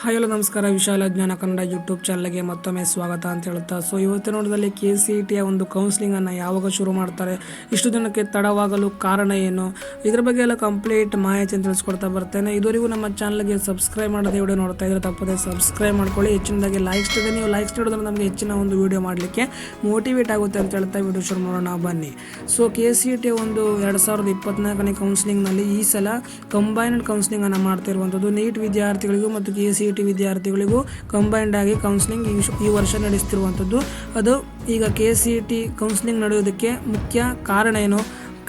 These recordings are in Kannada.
ಹಾಯ್ ಎಲ್ಲ ನಮಸ್ಕಾರ. ವಿಶಾಲ ಜ್ಞಾನ ಕನ್ನಡ ಯೂಟ್ಯೂಬ್ ಚಾನಲ್ಗೆ ಮತ್ತೊಮ್ಮೆ ಸ್ವಾಗತ ಅಂತ ಹೇಳುತ್ತಾ, ಸೊ ಇವತ್ತಿನ ನೋಡಿದಲ್ಲಿ ಕೆ ಸಿ ಇ ಟಿಯ ಒಂದು ಕೌನ್ಸಿಲಿಂಗನ್ನು ಯಾವಾಗ ಶುರು ಮಾಡ್ತಾರೆ, ಇಷ್ಟು ದಿನಕ್ಕೆ ತಡವಾಗಲು ಕಾರಣ ಏನು, ಇದ್ರ ಬಗ್ಗೆ ಎಲ್ಲ ಕಂಪ್ಲೀಟ್ ಮಾಹಿತಿ ತಿಳಿಸ್ಕೊಡ್ತಾ ಬರ್ತೇನೆ. ಇದುವರೆಗೂ ನಮ್ಮ ಚಾನಲ್ಗೆ ಸಬ್ಸ್ಕ್ರೈಬ್ ಮಾಡದೆ ವಿಡಿಯೋ ನೋಡ್ತಾ ಇದ್ರೆ ತಪ್ಪದೆ ಸಬ್ಸ್ಕ್ರೈಬ್ ಮಾಡ್ಕೊಳ್ಳಿ. ಹೆಚ್ಚಿನದಾಗಿ ಲೈಕ್ಸ್ ಇದೆ. ನೀವು ಲೈಕ್ಸ್ ಇಡೋದ್ರೆ ನಮಗೆ ಹೆಚ್ಚಿನ ಒಂದು ವಿಡಿಯೋ ಮಾಡಲಿಕ್ಕೆ ಮೋಟಿವೇಟ್ ಆಗುತ್ತೆ ಅಂತ ಹೇಳ್ತಾ ವಿಡಿಯೋ ಶುರು ಮಾಡೋಣ, ಬನ್ನಿ. So K C E T ಒಂದು ಎರಡು ಸಾವಿರದ ಇಪ್ಪತ್ನಾಲ್ಕನೇ ಕೌನ್ಸಿಲಿಂಗ್ನಲ್ಲಿ ಈ ಸಲ ಕಂಬೈನ್ಡ್ ಕೌನ್ಸಿಲಿಂಗನ್ನು ಮಾಡ್ತಿರುವಂಥದ್ದು. ನೀಟ್ ವಿದ್ಯಾರ್ಥಿಗಳಿಗೂ ಮತ್ತು ಕೆ ಸಿ ಇ ಟಿ ವಿದ್ಯಾರ್ಥಿಗಳಿಗೂ ಕಂಬೈನ್ಡ್ ಆಗಿ ಕೌನ್ಸಿಲಿಂಗ್ ಈ ವರ್ಷ ನಡೆಸ್ತಿರುವಂಥದ್ದು. ಅದು ಈಗ K C E T counselling ನಡೆಯೋದಕ್ಕೆ ಮುಖ್ಯ ಕಾರಣ ಏನು?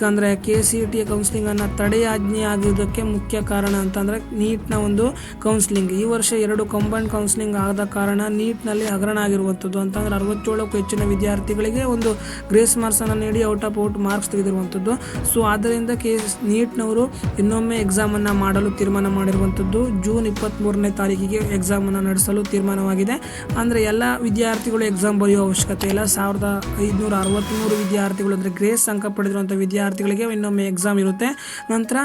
ಅಂದರೆ ಕೆ ಸಿ ಟಿ ಕೌನ್ಸಿಲಿಂಗನ್ನು ತಡೆಯಾಜ್ಞೆ ಆಗಿದ್ದಕ್ಕೆ ಮುಖ್ಯ ಕಾರಣ ಅಂತಂದರೆ ನೀಟ್ನ ಒಂದು ಕೌನ್ಸಿಲಿಂಗ್ ಈ ವರ್ಷ ಎರಡು ಕಂಬೈನ್ಡ್ ಕೌನ್ಸಿಲಿಂಗ್ ಆದ ಕಾರಣ ನೀಟ್ನಲ್ಲಿ ಹಗರಣ ಆಗಿರುವಂಥದ್ದು ಅಂತಂದರೆ ಅರವತ್ತೇಳಕ್ಕೂ ಹೆಚ್ಚಿನ ವಿದ್ಯಾರ್ಥಿಗಳಿಗೆ ಒಂದು ಗ್ರೇಸ್ ಮಾರ್ಕ್ಸನ್ನು ನೀಡಿ ಔಟ್ ಆಫ್ ಔಟ್ ಮಾರ್ಕ್ಸ್ ತೆಗೆದಿರುವಂಥದ್ದು. ಸೊ ಆದ್ದರಿಂದ ಕೆ ನೀಟ್ನವರು ಇನ್ನೊಮ್ಮೆ ಎಕ್ಸಾಮನ್ನು ಮಾಡಲು ತೀರ್ಮಾನ ಮಾಡಿರುವಂಥದ್ದು. ಜೂನ್ ಇಪ್ಪತ್ತ್ಮೂರನೇ ತಾರೀಕಿಗೆ ಎಕ್ಸಾಮನ್ನು ನಡೆಸಲು ತೀರ್ಮಾನವಾಗಿದೆ. ಅಂದರೆ ಎಲ್ಲ ವಿದ್ಯಾರ್ಥಿಗಳು ಎಕ್ಸಾಮ್ ಬರೆಯುವ ಅವಶ್ಯಕತೆ ಇಲ್ಲ. ಸಾವಿರದ ಐದುನೂರ ಅರವತ್ತ್ಮೂರು ವಿದ್ಯಾರ್ಥಿಗಳು ಅಂದರೆ ಗ್ರೇಸ್ ಅಂಕ ಪಡೆದಿರುವಂಥ ವಿದ್ಯಾರ್ಥಿಗಳಿಗೆ ಇನ್ನೊಮ್ಮೆ ಎಕ್ಸಾಮ್ ಇರುತ್ತೆ. ನಂತರ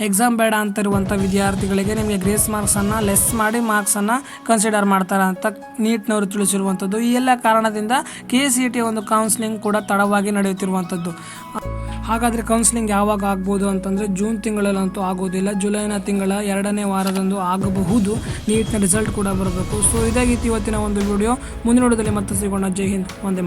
ಎಕ್ಸಾಮ್ ಬೇಡ ಅಂತ ಇರುವಂಥ ವಿದ್ಯಾರ್ಥಿಗಳಿಗೆ ನಿಮಗೆ ಗ್ರೇಸ್ ಮಾರ್ಕ್ಸನ್ನು ಲೆಸ್ ಮಾಡಿ ಮಾರ್ಕ್ಸನ್ನು ಕನ್ಸಿಡರ್ ಮಾಡ್ತಾರೆ ಅಂತ ನೀಟ್ನವರು ತಿಳಿಸಿರುವಂಥದ್ದು ಈ ಎಲ್ಲ ಕಾರಣದಿಂದ ಕೆ ಟಿ ಒಂದು ಕೌನ್ಸಿಲಿಂಗ್ ಕೂಡ ತಡವಾಗಿ ನಡೆಯುತ್ತಿರುವಂಥದ್ದು ಹಾಗಾದರೆ ಕೌನ್ಸಿಲಿಂಗ್ ಯಾವಾಗ ಆಗ್ಬೋದು ಅಂತಂದರೆ ಜೂನ್ ತಿಂಗಳಲ್ಲಂತೂ ಆಗೋದಿಲ್ಲ. ಜುಲೈನ ತಿಂಗಳ ಎರಡನೇ ವಾರದಂದು ಆಗಬಹುದು. ನೀಟ್ನ ರಿಸಲ್ಟ್ ಕೂಡ ಬರಬೇಕು. ಸೊ ಇದಾಗಿತ್ತು ಇವತ್ತಿನ ಒಂದು ವಿಡಿಯೋ ಮುಂದಿನ ನೋಡೋದಲ್ಲಿ ಮತ್ತೆ ಸಿಗೋಣ. ಜೈ ಹಿಂದ್. ಒಂದೇ.